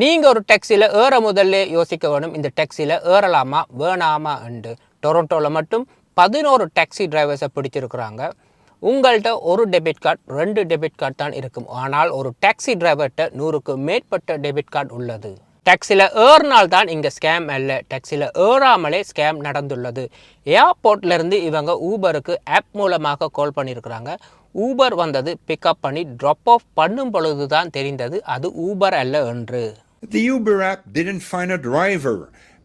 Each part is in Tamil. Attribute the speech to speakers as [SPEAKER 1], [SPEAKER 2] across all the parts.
[SPEAKER 1] நீங்கள் ஒரு டாக்ஸியில் ஏற முதல்ல யோசிக்க வேணும் இந்த டாக்ஸியில் ஏறலாமா வேணாமா என்று. டொரண்டோவில் மட்டும் பதினோரு டாக்ஸி டிரைவர்ஸை பிடிச்சிருக்கிறாங்க. உங்கள்கிட்ட ஒரு டெபிட் கார்டு ரெண்டு டெபிட் கார்டு தான் இருக்கும். ஆனால் ஒரு டாக்ஸி டிரைவர்கிட்ட நூறுக்கு மேற்பட்ட டெபிட் கார்டு உள்ளது. டாக்ஸியில் ஏறினால் தான் இங்கே ஸ்கேம் அல்ல. டாக்ஸியில் ஏறாமலே ஸ்கேம் நடந்துள்ளது. ஏர்போர்ட்லேருந்து இவங்க ஊபருக்கு ஆப் மூலமாக கால் பண்ணியிருக்கிறாங்க ஊபர் வந்தது பிக்கப் பண்ணி ட்ராப் ஆஃப் பண்ணும் பொழுது தான் தெரிந்தது அது ஊபர் அல்ல என்று.
[SPEAKER 2] The Uber app didn't find a driver,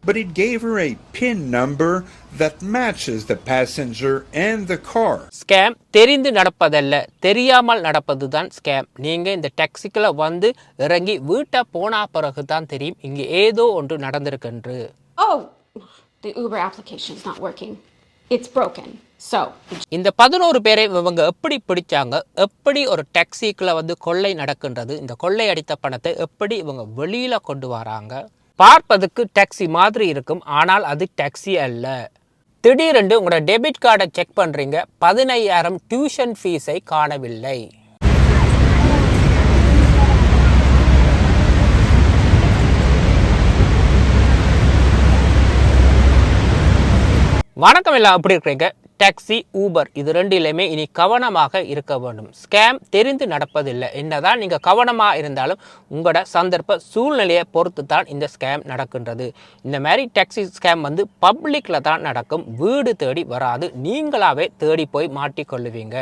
[SPEAKER 2] but it gave her a PIN number that matches the passenger and the car.
[SPEAKER 1] Scam தெரிந்து நடப்பதல்ல தெரியாமல் நடப்பது தான் ஸ்கேம் நீங்கள் இந்த டாக்ஸிக்கில் வந்து இறங்கி வீட்டை போனா பிறகு தான் தெரியும் இங்கே ஏதோ ஒன்று நடந்திருக்கென்று
[SPEAKER 3] Oh, the Uber application is not working. It's broken. So
[SPEAKER 1] இந்த பதினோரு பேரை இவங்க எப்படி பிடிச்சாங்க? எப்படி ஒரு டாக்ஸிக்குள்ள வந்து கொள்ளை நடக்கின்றது? இந்த கொள்ளை அடித்த பணத்தை எப்படி இவங்க வெளியில கொண்டு வராங்க? பார்ப்பதுக்கு டாக்ஸி மாதிரி இருக்கும். ஆனால் அது டாக்ஸி அல்ல. திடீரென்று உங்களோட டெபிட் கார்டை செக் பண்ணுறீங்க பதினையாயிரம் டியூஷன் ஃபீஸை காணவில்லை. வணக்கம் எல்லாம். எப்படி இருக்கிறீங்க? டாக்ஸி ஊபர் இது ரெண்டிலையுமே இனி கவனமாக இருக்க வேண்டும். ஸ்கேம் தெரிந்து நடப்பதில்லை. என்னதான் நீங்கள் கவனமாக இருந்தாலும் உங்களோட சந்தர்ப்ப சூழ்நிலையை பொறுத்து தான் இந்த ஸ்கேம் நடக்கின்றது. இந்த மாதிரி டாக்ஸி ஸ்கேம் வந்து பப்ளிக்கில் தான் நடக்கும். வீடு தேடி வராது. நீங்களாகவே தேடி போய் மாட்டிக்கொள்ளுவீங்க.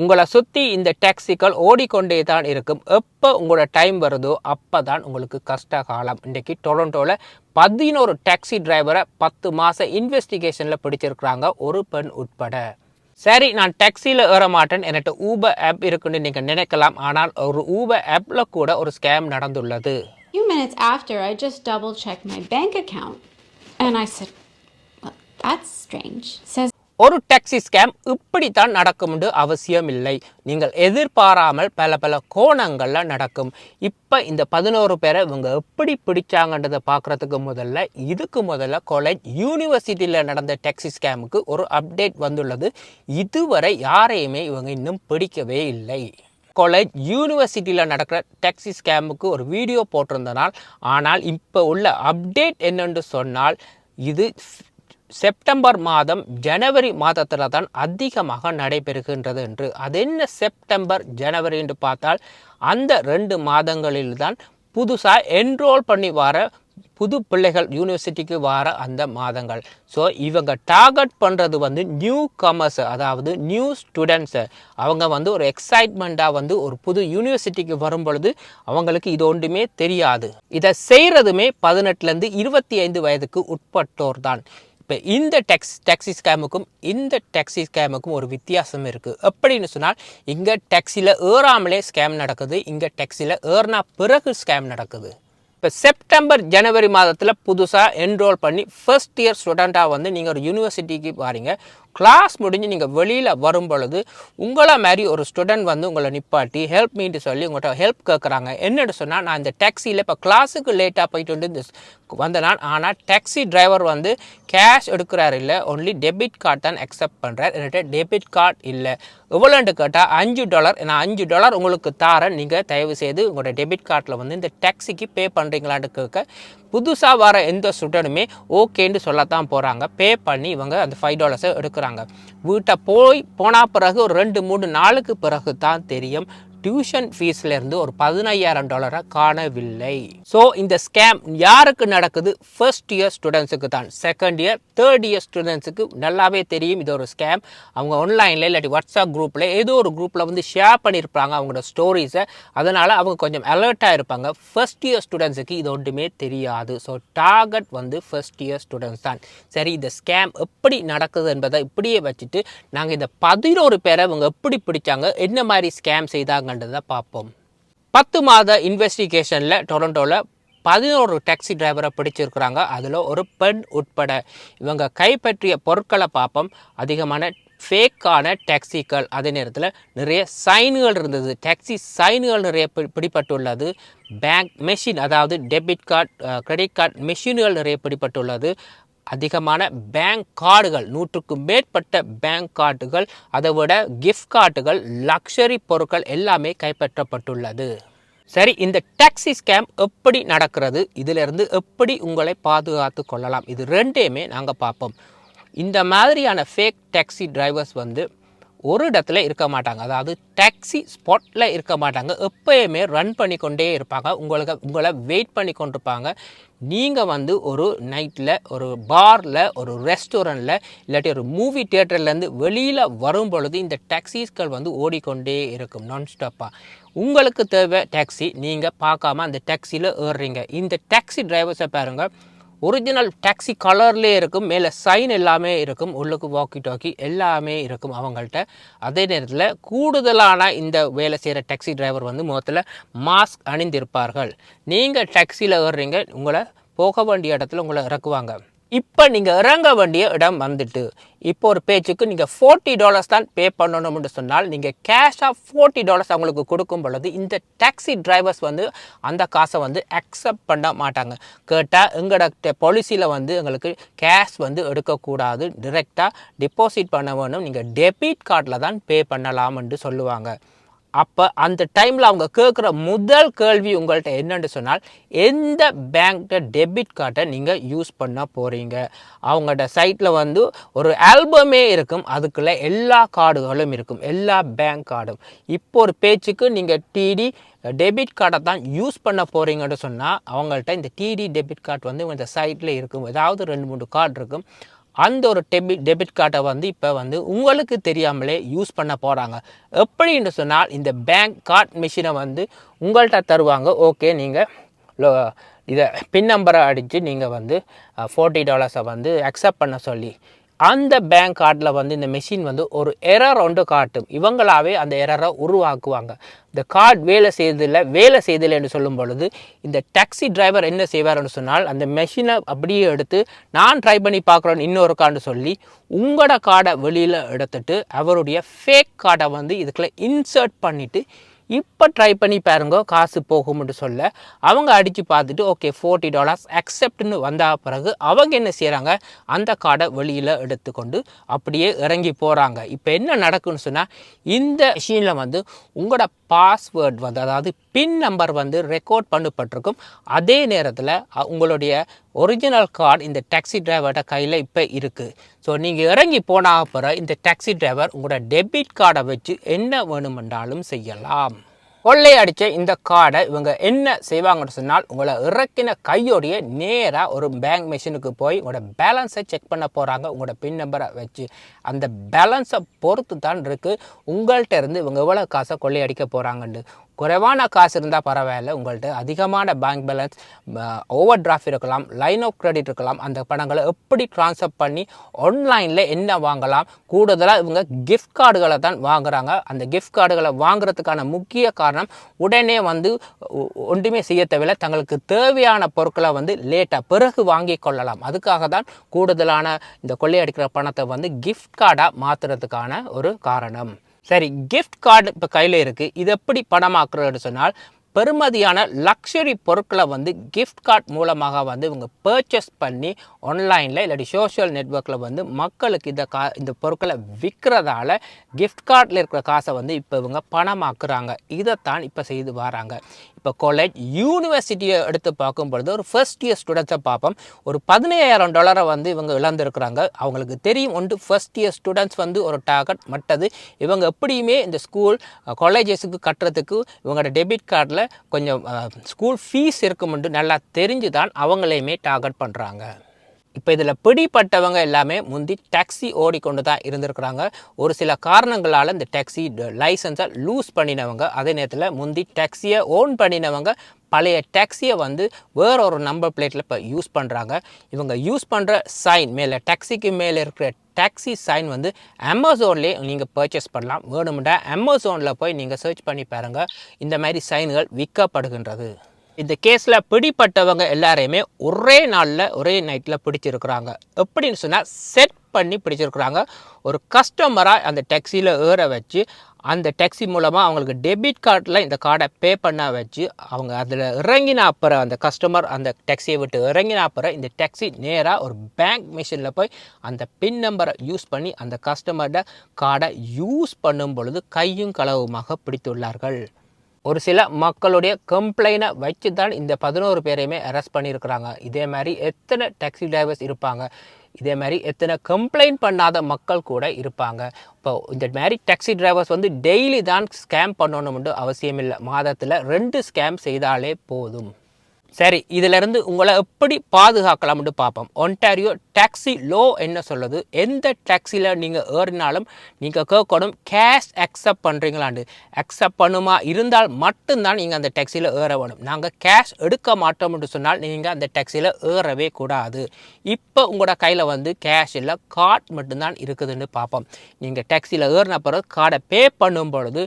[SPEAKER 1] உங்களை சுற்றி இந்த டாக்ஸிகள் ஓடிக்கொண்டே தான் இருக்கும். எப்போ உங்களோட டைம் வருதோ அப்போ தான் உங்களுக்கு கஷ்ட காலம். இன்றைக்கி டொரண்டோவில் பதினோரு டாக்ஸி டிரைவரை பத்து மாத இன்வெஸ்டிகேஷனில் பிடிச்சிருக்கிறாங்க. ஒரு பெண் உட்பட. சரி நான் டாக்ஸியில் ஏற மாட்டேன். என்கிட்ட ஊபர் ஆப் இருக்குன்னு நீங்கள் நினைக்கலாம். ஆனால் ஒரு ஊபர் ஆப்பில் கூட ஒரு ஸ்கேம் நடந்துள்ளது.
[SPEAKER 3] Few minutes after, I just double checked my bank account. And I said, well, that's strange. Says
[SPEAKER 1] ஒரு டாக்ஸி ஸ்கேம் இப்படித்தான் நடக்கும் என்று அவசியம் இல்லை நீங்கள் எதிர்பாராமல் பல பல கோணங்களில் நடக்கும். இப்போ இந்த பதினோரு பேரை இவங்க எப்படி பிடிச்சாங்கன்றதை பார்க்குறதுக்கு முதல்ல இதுக்கு முதல்ல காலேஜ் யூனிவர்சிட்டியில் நடந்த டாக்ஸி ஸ்கேமுக்கு ஒரு அப்டேட் வந்துள்ளது. இதுவரை யாரையுமே இவங்க இன்னும் பிடிக்கவே இல்லை. காலேஜ் யூனிவர்சிட்டியில் நடக்கிற டாக்ஸி ஸ்கேமுக்கு ஒரு வீடியோ போட்டிருந்தனால் ஆனால் இப்போ உள்ள அப்டேட் என்னென்று சொன்னால் இது செப்டம்பர் மாதம் ஜனவரி மாதத்தில் தான் அதிகமாக நடைபெறுகின்றது என்று. அது என்ன செப்டம்பர் ஜனவரி என்று பார்த்தால் அந்த ரெண்டு மாதங்களில் தான் புதுசாக என்ரோல் பண்ணி வர புது பிள்ளைகள் யூனிவர்சிட்டிக்கு வர அந்த மாதங்கள். ஸோ இவங்க டார்கெட் பண்ணுறது வந்து நியூ கமர்ஸ் அதாவது நியூ ஸ்டூடெண்ட்ஸு அவங்க வந்து ஒரு எக்ஸைட்மெண்ட்டாக வந்து ஒரு புது யூனிவர்சிட்டிக்கு வரும் பொழுது அவங்களுக்கு இது ஒன்றுமே தெரியாது. இதை செய்கிறதுமே பதினெட்டுலேருந்து இருபத்தி ஐந்து வயதுக்கு உட்பட்டோர் தான். இப்போ இந்த டெக்ஸ் டாக்ஸி ஸ்கேமுக்கும் இந்த டாக்ஸி ஸ்கேமுக்கும் ஒரு வித்தியாசம் இருக்குது எப்படின்னு சொன்னால் இங்கே டாக்ஸியில் ஏறாமலே ஸ்கேம் நடக்குது இங்கே டாக்ஸியில் ஏறினா பிறகு ஸ்கேம் நடக்குது. இப்போ செப்டம்பர் ஜனவரி மாதத்தில் புதுசாக என்ரோல் பண்ணி ஃபர்ஸ்ட் இயர் ஸ்டூடெண்ட்டாக வந்து நீங்கள் ஒரு யூனிவர்சிட்டிக்கு வாரீங்க. கிளாஸ் முடிஞ்சு நீங்கள் வெளியில் வரும் பொழுது உங்களை மாதிரி ஒரு ஸ்டூடெண்ட் வந்து உங்களை நிப்பாட்டி ஹெல்ப் மீன்ட்டு சொல்லி உங்கள்கிட்ட ஹெல்ப் கேட்குறாங்க என்னென்னு சொன்னால் நான் இந்த டாக்ஸியில் இப்போ கிளாஸுக்கு லேட்டாக போயிட்டு வந்து இந்த வந்த நான் ஆனால் டாக்ஸி டிரைவர் வந்து கேஷ் எடுக்கிறாரு இல்லை ஒன்லி டெபிட் கார்டு தான் அக்செப்ட் பண்ணுறார் என்கிட்ட டெபிட் கார்டு இல்லை. எவ்வளோன்ட்டு கேட்டால் அஞ்சு டாலர் நான் அஞ்சு டாலர் உங்களுக்கு தாரேன். நீங்கள் தயவு செய்து உங்களோட டெபிட் கார்டில் வந்து இந்த டாக்ஸிக்கு பே பண்ணுறீங்களான்னு கேட்க புதுசாக வர எந்த ஸ்டூடெண்ட்டுமே ஓகேன்னு சொல்லத்தான் போகிறாங்க பே பண்ணி இவங்க அந்த ஃபைவ் டாலர்ஸை எடுக்கிறாங்க. வீட்டை போய் போனால் பிறகு ஒரு ரெண்டு மூணு நாளுக்கு பிறகு தான் தெரியும். டியூஷன் ஃபீஸ்லேருந்து ஒரு பதினையாயிரம் டாலரை காணவில்லை. ஸோ இந்த ஸ்கேம் யாருக்கு நடக்குது? ஃபர்ஸ்ட் இயர் ஸ்டூடெண்ட்ஸுக்கு தான். செகண்ட் இயர் தேர்ட் இயர் ஸ்டூடெண்ட்ஸுக்கு நல்லாவே தெரியும் இது ஒரு ஸ்கேம் அவங்க ஆன்லைனில் இல்லாட்டி வாட்ஸ்அப் குரூப்பில் ஏதோ ஒரு குரூப்பில் வந்து ஷேர் பண்ணியிருப்பாங்க அவங்களோட ஸ்டோரிஸை அதனால் அவங்க கொஞ்சம் அலர்ட்டாக இருப்பாங்க. ஃபர்ஸ்ட் இயர் ஸ்டூடெண்ட்ஸுக்கு இது ஒன்றுமே தெரியாது. ஸோ டார்கெட் வந்து ஃபர்ஸ்ட் இயர் ஸ்டூடெண்ட்ஸ் தான். சரி இந்த ஸ்கேம் எப்படி நடக்குது என்பதை இப்படியே வச்சுட்டு நாங்கள் இந்த பதினோரு பேரை அவங்க எப்படி பிடிச்சாங்க? என்ன மாதிரி ஸ்கேம் செய்தாங்க செய்தாங்கன்றதை பார்ப்போம். பத்து மாத இன்வெஸ்டிகேஷனில் டொரண்டோவில் பதினோரு டாக்ஸி டிரைவரை பிடிச்சிருக்கிறாங்க. அதில் ஒரு பெண் உட்பட இவங்க கைப்பற்றிய பொருட்களை பார்ப்போம். அதிகமான ஃபேக்கான டாக்ஸிகள் அதே நேரத்தில் நிறைய சைன்கள் இருந்தது. டாக்ஸி சைன்கள் நிறைய பிடிப்பட்டுள்ளது பேங்க் மெஷின் அதாவது டெபிட் கார்டு கிரெடிட் கார்டு மெஷின்கள் நிறைய பிடிப்பட்டுள்ளது அதிகமான பேங்க் கார்டுகள் நூற்றுக்கும் மேற்பட்ட பேங்க் கார்டுகள் அதை விட கிஃப்ட் கார்டுகள் லக்ஸரி பொருட்கள் எல்லாமே கைப்பற்றப்பட்டுள்ளது. சரி இந்த டாக்ஸி ஸ்கேம் எப்படி நடக்கிறது? இதிலிருந்து எப்படி உங்களை பாதுகாத்து கொள்ளலாம்? இது ரெண்டையுமே நாங்கள் பார்ப்போம். இந்த மாதிரியான ஃபேக் டாக்ஸி டிரைவர்ஸ் வந்து ஒரு இடத்துல இருக்க மாட்டாங்க. அதாவது டாக்ஸி ஸ்பாட்டில் இருக்க மாட்டாங்க. எப்பயுமே ரன் பண்ணி கொண்டே இருப்பாங்க. உங்களுக்கு உங்களை வெயிட் பண்ணி கொண்டிருப்பாங்க நீங்கள் வந்து ஒரு நைட்டில் ஒரு பாரில் ஒரு ரெஸ்டாரண்ட்டில் இல்லாட்டி ஒரு மூவி தியேட்டர்லேருந்து வெளியில் வரும் பொழுது இந்த டாக்ஸிஸ்கள் வந்து ஓடிக்கொண்டே இருக்கும் நான்ஸ்டாப்பாக உங்களுக்கு தேவை டாக்ஸி நீங்கள் பார்க்காம அந்த டாக்ஸியில் ஏறுறீங்க. இந்த டாக்ஸி டிரைவர்ஸை பாருங்கள் ஒரிஜினல் டாக்ஸி கலர்லேயே இருக்கும் மேலே சைன் எல்லாமே இருக்கும் உள்ளுக்கு வாக்கி டாக்கி எல்லாமே இருக்கும் அவங்கள்ட்ட. அதே நேரத்தில் கூடுதலான இந்த வேலை செய்கிற டாக்ஸி டிரைவர் வந்து முகத்தில் மாஸ்க் அணிந்திருப்பார்கள். நீங்கள் டாக்ஸியில் ஏறுறீங்க உங்களை போக வேண்டிய இடத்துல உங்களை இறக்குவாங்க. இப்போ நீங்கள் இறங்க வேண்டிய இடம் வந்துட்டு இப்போ ஒரு பேச்சுக்கு நீங்கள் ஃபோர்ட்டி டாலர்ஸ் தான் பே பண்ணணும்னு சொன்னால் நீங்கள் கேஷாக ஃபோர்ட்டி டாலர்ஸ் அவங்களுக்கு கொடுக்கும் பொழுது இந்த டாக்ஸி டிரைவர்ஸ் வந்து அந்த காசை வந்து அக்செப்ட் பண்ண மாட்டாங்க. கேட்டால் எங்களோட பாலிசியில் வந்து எங்களுக்கு கேஷ் வந்து எடுக்கக்கூடாது. டிரெக்டாக டிபாசிட் பண்ண வேணும். நீங்கள் டெபிட் கார்டில் தான் பே பண்ணலாம்னு சொல்லுவாங்க. அப்போ அந்த டைமில் அவங்க கேட்குற முதல் கேள்வி உங்கள்கிட்ட என்னென்னு சொன்னால் எந்த பேங்க்ட டெபிட் கார்டை நீங்கள் யூஸ் பண்ண போகிறீங்க அவங்களோட சைட்டில் வந்து ஒரு ஆல்பமே இருக்கும். அதுக்குள்ளே எல்லா கார்டுகளும் இருக்கும். எல்லா பேங்க் கார்டும் இப்போ ஒரு பேச்சுக்கு நீங்கள் டிடி டெபிட் கார்டை தான் யூஸ் பண்ண போகிறீங்கன்னு சொன்னால் அவங்கள்ட்ட இந்த டிடி டெபிட் கார்டு வந்து இந்த சைட்டில் இருக்கும். ஏதாவது ரெண்டு மூணு கார்டு இருக்கும். அந்த ஒரு டெபிட் டெபிட் கார்டை வந்து இப்போ வந்து உங்களுக்கு தெரியாமலே யூஸ் பண்ண போகிறாங்க எப்படின்னு சொன்னால் இந்த பேங்க் கார்ட் மிஷினை வந்து உங்கள்கிட்ட தருவாங்க. ஓகே நீங்கள் இதை பின் நம்பரை அடித்து நீங்கள் வந்து ஃபோர்ட்டி டாலர்ஸை வந்து அக்செப்ட் பண்ண சொல்லி அந்த பேங்க் கார்டில் வந்து இந்த மெஷின் வந்து ஒரு எரர் ஒன்று காட்டும். இவங்களாவே அந்த எரரை உருவாக்குவாங்க. இந்த கார்டு வேலை செய்ததில்லை வேலை செய்ததில்லை என்று சொல்லும் பொழுது இந்த டாக்ஸி டிரைவர் என்ன செய்வார்னு சொன்னால் அந்த மெஷினை அப்படியே எடுத்து நான் ட்ரை பண்ணி பார்க்குறேன் இன்னொரு கார்டு சொல்லி உங்களோட கார்டை வெளியில் எடுத்துட்டு அவருடைய ஃபேக் கார்டை வந்து இதுக்குள்ளே இன்சர்ட் பண்ணிவிட்டு இப்போ ட்ரை பண்ணி பாருங்க காசு போகும்னு சொல்ல. அவங்க அடித்து பார்த்துட்டு ஓகே ஃபோர்ட்டி டாலர்ஸ் அக்செப்ட்னு வந்த பிறகு அவங்க என்ன செய்கிறாங்க அந்த கார்டை வெளியில் எடுத்துக்கொண்டு அப்படியே இறங்கி போகிறாங்க இப்போ என்ன நடக்குன்னு சொன்னால் இந்த மிஷினில் வந்து உங்களோட பாஸ்வேர்ட் வந்து அதாவது பின் நம்பர் வந்து ரெக்கார்ட் பண்ணப்பட்டிருக்கும். அதே நேரத்தில் உங்களுடைய ஒரிஜினல் கார்டு இந்த டாக்ஸி டிரைவர்கிட்ட கையில் இப்போ இருக்குது ஸோ நீங்கள் இறங்கி போன அப்புறம் இந்த டாக்ஸி டிரைவர் உங்களோட டெபிட் கார்டை வச்சு என்ன வேணுமென்றாலும் செய்யலாம். கொள்ளையடித்த இந்த கார்டை இவங்க என்ன செய்வாங்கன்னு சொன்னால் உங்களை இறக்கின கையோடைய நேராக ஒரு பேங்க் மிஷினுக்கு போய் உங்களோட பேலன்ஸை செக் பண்ண போகிறாங்க உங்களோட பின் நம்பரை வச்சு. அந்த பேலன்ஸை பொறுத்து தான் இருக்குது உங்கள்கிட்ட இருந்து இவங்க எவ்வளோ காசை கொள்ளையடிக்க போகிறாங்கன்னு குறைவான காசு இருந்தால் பரவாயில்ல. உங்கள்கிட்ட அதிகமான பேங்க் பேலன்ஸ் ஓவர் டிராஃப்ட் இருக்கலாம் லைன் ஆஃப் கிரெடிட் இருக்கலாம். அந்த பணங்களை எப்படி ட்ரான்ஸ்ஃபர் பண்ணி ஆன்லைனில் என்ன வாங்கலாம்? கூடுதலாக இவங்க கிஃப்ட் கார்டுகளை தான் வாங்குறாங்க. அந்த கிஃப்ட் கார்டுகளை வாங்குறதுக்கான முக்கிய காரணம் உடனே வந்து ஒ- ஒன்றுமே செய்ய தேவையில்லை. தங்களுக்கு தேவையான பொருட்களை வந்து லேட்டாக பிறகு வாங்கி கொள்ளலாம். அதுக்காக தான் கூடுதலான இந்த கொள்ளையடிக்கிற பணத்தை வந்து கிஃப்ட் கார்டாக மாற்றுறதுக்கான ஒரு காரணம். சரி கிஃப்ட் கார்டு இப்போ கையில் இருக்குது இது எப்படி பணமாக்குறதுன்னு சொன்னால் பெறுமதியான லக்ஸரி பொருட்களை வந்து கிஃப்ட் கார்ட் மூலமாக வந்து இவங்க பர்ச்சேஸ் பண்ணி ஆன்லைனில் இல்லாட்டி சோஷியல் நெட்வொர்க்கில் வந்து மக்களுக்கு இந்த கா இந்த பொருட்களை விற்கிறதால கிஃப்ட் கார்டில் இருக்கிற காசை வந்து இப்போ இவங்க பணமாக்குறாங்க. இதைத்தான் இப்போ செய்து வராங்க. இப்போ காலேஜ் யூனிவர்சிட்டியை எடுத்து பார்க்கும் பொழுது ஒரு ஃபர்ஸ்ட் இயர் ஸ்டூடெண்ட்ஸை பார்ப்போம். ஒரு பதினையாயிரம் டாலரை வந்து இவங்க இழந்திருக்கிறாங்க. அவங்களுக்கு தெரியும் ஒன்று ஃபர்ஸ்ட் இயர் ஸ்டூடெண்ட்ஸ் வந்து ஒரு டார்கெட் மட்டது. இவங்க எப்படியுமே இந்த ஸ்கூல் காலேஜஸுக்கு கட்டுறதுக்கு இவங்களோட டெபிட் கார்டில் கொஞ்சம் ஸ்கூல் ஃபீஸ் இருக்குமென்று நல்லா தெரிஞ்சு தான் அவங்களையுமே டார்கெட் பண்ணுறாங்க இப்போ இதில் பிடிப்பட்டவங்க எல்லாமே முந்தி டாக்ஸி ஓடிக்கொண்டு தான் இருந்திருக்கிறாங்க. ஒரு சில காரணங்களால் இந்த டாக்ஸி லைசன்ஸை லூஸ் பண்ணினவங்க அதே நேரத்தில் முந்தி டாக்ஸியை ஓன் பண்ணினவங்க பழைய டாக்ஸியை வந்து வேற ஒரு நம்பர் பிளேட்டில் இப்போ யூஸ் பண்ணுறாங்க இவங்க யூஸ் பண்ணுற சைன் மேலே டாக்ஸிக்கு மேலே இருக்கிற டாக்ஸி சைன் வந்து அமேசான்லேயே நீங்கள் பர்ச்சேஸ் பண்ணலாம். வேணுமெண்டா அமேசானில் போய் நீங்கள் சர்ச் பண்ணி பாருங்கள் இந்த மாதிரி சைன்கள் விற்கப்படுகின்றது. இந்த கேஸில் பிடிப்பட்டவங்க எல்லாரையுமே ஒரே நாளில் ஒரே நைட்டில் பிடிச்சிருக்கிறாங்க. எப்படின்னு சொன்னால் செட் பண்ணி பிடிச்சிருக்கிறாங்க. ஒரு கஸ்டமராக அந்த டாக்ஸியில் ஏற வச்சு அந்த டாக்ஸி மூலமாக அவங்களுக்கு டெபிட் கார்டில் இந்த கார்டை பே பண்ண வச்சு அவங்க அதில் இறங்கின அப்புறம் அந்த கஸ்டமர் அந்த டாக்ஸியை விட்டு இறங்கின அப்புறம் இந்த டாக்ஸி நேராக ஒரு பேங்க் மிஷினில் போய் அந்த பின் நம்பரை யூஸ் பண்ணி அந்த கஸ்டமர்கிட்ட கார்டை யூஸ் பண்ணும் பொழுது கையும் களவுமாக பிடித்துள்ளார்கள். ஒரு சில மக்களுடைய கம்ப்ளைனை வச்சு தான் இந்த பதினோரு பேரையுமே அரெஸ்ட் பண்ணியிருக்கிறாங்க. இதே மாதிரி எத்தனை டாக்ஸி டிரைவர்ஸ் இருப்பாங்க. இதே மாதிரி எத்தனை கம்ப்ளைண்ட் பண்ணாத மக்கள் கூட இருப்பாங்க. இப்போ இந்த மாதிரி டாக்ஸி டிரைவர்ஸ் வந்து டெய்லி தான் ஸ்கேம் பண்ணணும்னு அவசியம் இல்லை மாதத்தில் ரெண்டு ஸ்கேம் செய்தாலே போதும். சரி இதிலிருந்து உங்களை எப்படி பாதுகாக்கலாம்னு பார்ப்போம். ஒன்டாரியோ டாக்ஸி லோ என்ன சொல்லுது? எந்த டாக்ஸியில் நீங்கள் ஏறினாலும் நீங்கள் கேட்கணும் கேஷ் அக்செப்ட் பண்ணுறீங்களாண்டு அக்செப்ட் பண்ணுமா? இருந்தால் மட்டும்தான் நீங்கள் அந்த டாக்ஸியில் ஏற வேணும். நாங்கள் கேஷ் எடுக்க மாட்டோம்னு சொன்னால் நீங்கள் அந்த டாக்ஸியில் ஏறவே கூடாது. இப்போ உங்களோட கையில் வந்து கேஷ் இல்லை கார்டு மட்டும்தான் இருக்குதுன்னு பார்ப்போம். நீங்கள் டாக்ஸியில் ஏறின பிறகு கார்டை பே பண்ணும் பொழுது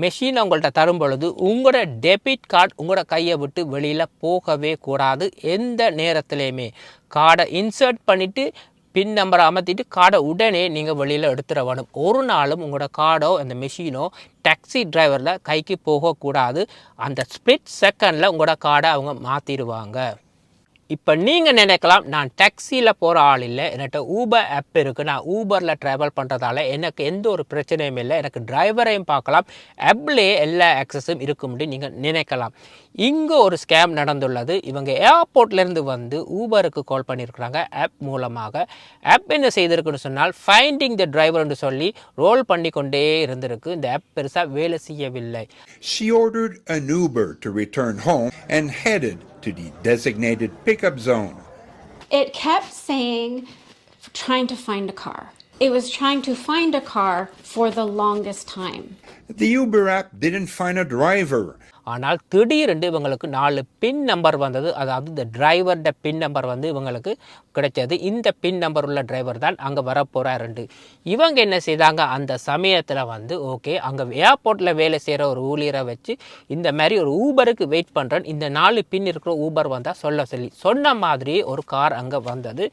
[SPEAKER 1] மெஷின் அவங்கள்ட்ட தரும் பொழுது உங்களோட டெபிட் கார்டு உங்களோட கையை விட்டு வெளியில் போகவே கூடாது. எந்த நேரத்துலையுமே. கார்டை இன்சர்ட் பண்ணிவிட்டு பின் நம்பரை அமர்த்திட்டு கார்டை உடனே நீங்கள் வெளியில் எடுத்துட வேணும். ஒரு நாளும் உங்களோட கார்டோ அந்த மெஷினோ டாக்ஸி டிரைவரில் கைக்கு போகக்கூடாது. அந்த ஸ்பிளிட் செகண்டில் உங்களோட கார்டை அவங்க மாற்றிடுவாங்க இப்போ நீங்கள் நினைக்கலாம் நான் டாக்ஸியில் போகிற ஆள் இல்லை என்கிட்ட ஊபர் ஆப் இருக்குது நான் ஊபரில் ட்ராவல் பண்ணுறதால எனக்கு எந்த ஒரு பிரச்சனையும் இல்லை. எனக்கு டிரைவரையும் பார்க்கலாம். ஆப்லேயே எல்லா ஆக்சஸும் இருக்கும்னு நீங்கள் நினைக்கலாம். இங்கே ஒரு ஸ்கேம் நடந்துள்ளது. இவங்க ஏர்போர்ட்லேருந்து வந்து ஊபருக்கு கால் பண்ணியிருக்கிறாங்க ஆப் மூலமாக. ஆப் என்ன செய்திருக்குன்னு சொன்னால் ஃபைண்டிங் த டிரைவர்னு சொல்லி ரோல் பண்ணி கொண்டே இருந்திருக்கு. இந்த ஆப் பெருசாக வேலை செய்யவில்லை.
[SPEAKER 2] She ordered an Uber to return home and headed to the designated pickup zone.
[SPEAKER 3] It kept saying, trying to find a car. It was trying to find a car for the longest time.
[SPEAKER 2] The Uber app didn't find a driver.
[SPEAKER 1] ஆனால் திடீரென்று இவங்களுக்கு நாலு பின் நம்பர் வந்தது. அதாவது இந்த டிரைவர்ட பின் நம்பர் வந்து இவங்களுக்கு கிடைச்சது. இந்த பின் நம்பர் உள்ள டிரைவர் தான் அங்கே வரப்போகிறாருண்டு இவங்க என்ன செய்தாங்க? அந்த சமயத்தில் வந்து ஓகே அங்கே ஏர்போர்ட்டில் வேலை செய்கிற ஒரு ஊழியரை வச்சு இந்த மாதிரி ஒரு ஊபருக்கு வெயிட் பண்ணுறேன் இந்த நாலு பின் இருக்கிற ஊபர் வந்தால் சொல்ல சொல்லி. சொன்ன மாதிரி ஒரு கார் அங்கே வந்தது.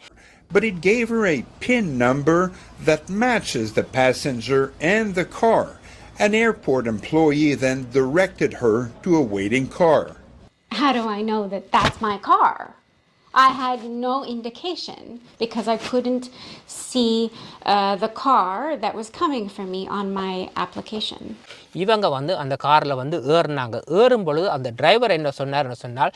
[SPEAKER 2] But it gave her a PIN number that matches the passenger and the car. An airport employee then directed her to a waiting car.
[SPEAKER 3] How do I know that that's my car? I had no indication because I couldn't see uh, the car that was coming for me on my application.
[SPEAKER 1] இவங்க வந்து அந்த காரில் வந்து ஏறினாங்க ஏறும் பொழுது அந்த டிரைவர் என்ன சொன்னார்னு சொன்னால்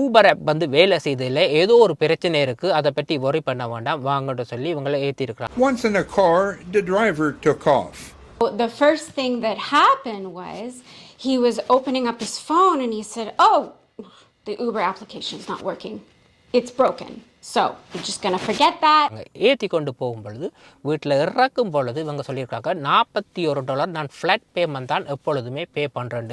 [SPEAKER 1] ஊபர் ஆப் வந்து வேலை செய்ததில் ஏதோ ஒரு பிரச்சனை இருக்குது அதை பற்றி worry பண்ண வேண்டாம் வாங்கன்னு சொல்லி இவங்களை ஏற்றிருக்கிறாங்க
[SPEAKER 2] Once in the car, the driver took off.
[SPEAKER 3] The first thing that happened was he was opening up his phone and he said, Oh, the Uber application is not working. It's broken. So we're just going to forget that.
[SPEAKER 1] ஏற்றி கொண்டு போகும் பொழுது வீட்டில் இறக்கும் பொழுது இவங்க சொல்லியிருக்காங்க நாற்பத்தி ஒரு டாலர் நான் ஃப்ளாட் பேமெண்ட் தான் எப்பொழுதுமே பே பண்ணுறேன்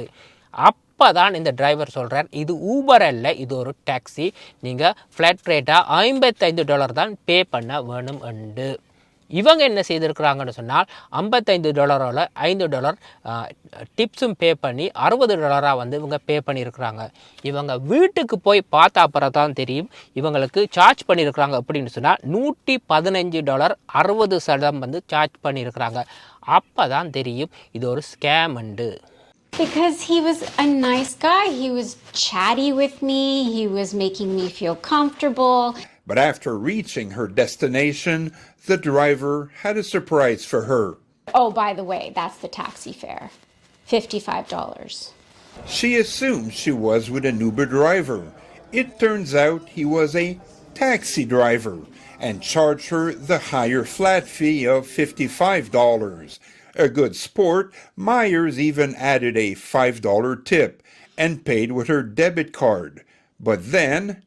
[SPEAKER 1] அப்போ தான் இந்த டிரைவர் சொல்கிறார் இது ஊபர் அல்ல இது ஒரு டாக்ஸி நீங்கள் ஃப்ளாட் ரேட்டாக ஐம்பத்தைந்து டாலர் தான் பே பண்ண வேணும் உண்டு இவங்க என்ன செய்திருக்கிறாங்கன்னு சொன்னால் ஐம்பத்தைந்து டாலரோட ஐந்து டாலர் டிப்ஸும் பே பண்ணி அறுபது டாலராக வந்து இவங்க பே பண்ணியிருக்கிறாங்க இவங்க வீட்டுக்கு போய் பார்த்த அப்புறம் தான் தெரியும் இவங்களுக்கு சார்ஜ் பண்ணியிருக்கிறாங்க அப்படின்னு சொன்னால் நூற்றி பதினஞ்சு டாலர் அறுபது சதம் வந்து சார்ஜ் பண்ணியிருக்கிறாங்க அப்போ தான் தெரியும் இது ஒரு ஸ்கேம் உண்டு
[SPEAKER 3] Because he was a nice guy. He was chatty with me. He was making me feel comfortable.
[SPEAKER 2] But after reaching her destination, the driver had a surprise for her.
[SPEAKER 3] Oh, by the way, that's the taxi fare $55.
[SPEAKER 2] She assumed she was with an Uber driver. It turns out he was a taxi driver and charged her the higher flat fee of $55. A good sport, Myers even added a $5 tip and paid with her debit card. But then,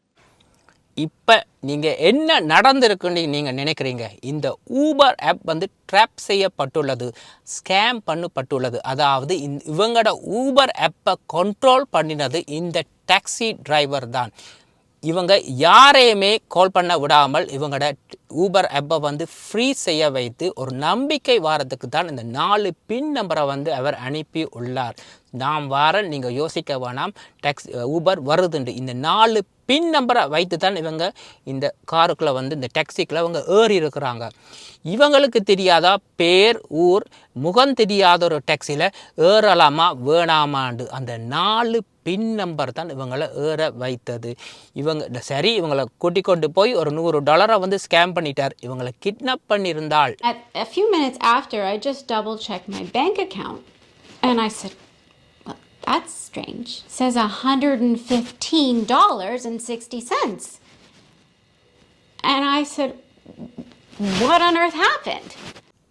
[SPEAKER 1] இப்போ நீங்கள் என்ன நடந்திருக்குன்னு நீங்கள் நினைக்கிறீங்க? இந்த ஊபர் ஆப் வந்து ட்ராப் செய்யப்பட்டுள்ளது ஸ்கேம் பண்ணப்பட்டுள்ளது. அதாவது இந் இவங்களோட ஊபர் ஆப்பை கண்ட்ரோல் பண்ணினது இந்த டாக்ஸி டிரைவர் தான். இவங்க யாரையுமே கால் பண்ண விடாமல் இவங்களோட ஊபர் ஆப்பை வந்து ஃப்ரீ செய்ய வைத்து ஒரு நம்பிக்கை வாரத்துக்கு தான் இந்த நாலு பின் நம்பரை வந்து அவர் அனுப்பி உள்ளார். நாம் வார நீங்கள் யோசிக்க வேணாம் டாக்ஸி ஊபர் வருதுண்டு. இந்த நாலு பின் நம்பரை வைத்து தான் இவங்க இந்த காருக்குள்ளே வந்து இந்த டாக்ஸிக்குள்ளே இவங்க ஏறி இருக்கிறாங்க. இவங்களுக்கு தெரியாதா? பேர் ஊர் முகம் தெரியாத ஒரு டாக்ஸியில் ஏறலாமா? வேணாமாண்டு. அந்த நாலு பின் நம்பர் தான் இவங்களை ஏற வைத்தது. இவங்க சரி இவங்களை கூட்டிக் கொண்டு போய் ஒரு நூறு டாலரை வந்து ஸ்கேம் பண்ணிட்டார் இவங்களை கிட்னாப் பண்ணியிருந்தால்
[SPEAKER 3] At a few minutes after, I just double checked my bank account and I said, well, That's strange. It says $115.60. And I said, What on earth happened?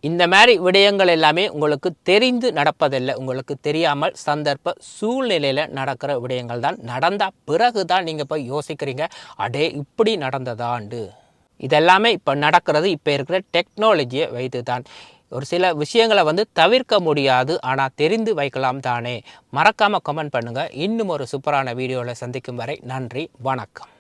[SPEAKER 1] இந்த மாதிரி விடயங்கள் எல்லாமே உங்களுக்கு தெரிந்து நடப்பதில்லை உங்களுக்கு தெரியாமல் சந்தர்ப்ப சூழ்நிலையில் நடக்கிற விடயங்கள் தான் நடந்த பிறகு தான் நீங்கள் போய் யோசிக்கிறீங்க அடே இப்படி நடந்ததாண்டு இதெல்லாமே இப்போ நடக்கிறது இப்போ இருக்கிற டெக்னாலஜியை வைத்து தான் ஒரு சில விஷயங்களை வந்து தவிர்க்க முடியாது ஆனால் தெரிந்து வைக்கலாம் தானே. மறக்காமல் கமெண்ட் பண்ணுங்கள் இன்னும் ஒரு சூப்பரான வீடியோவில் சந்திக்கும் வரை நன்றி வணக்கம்.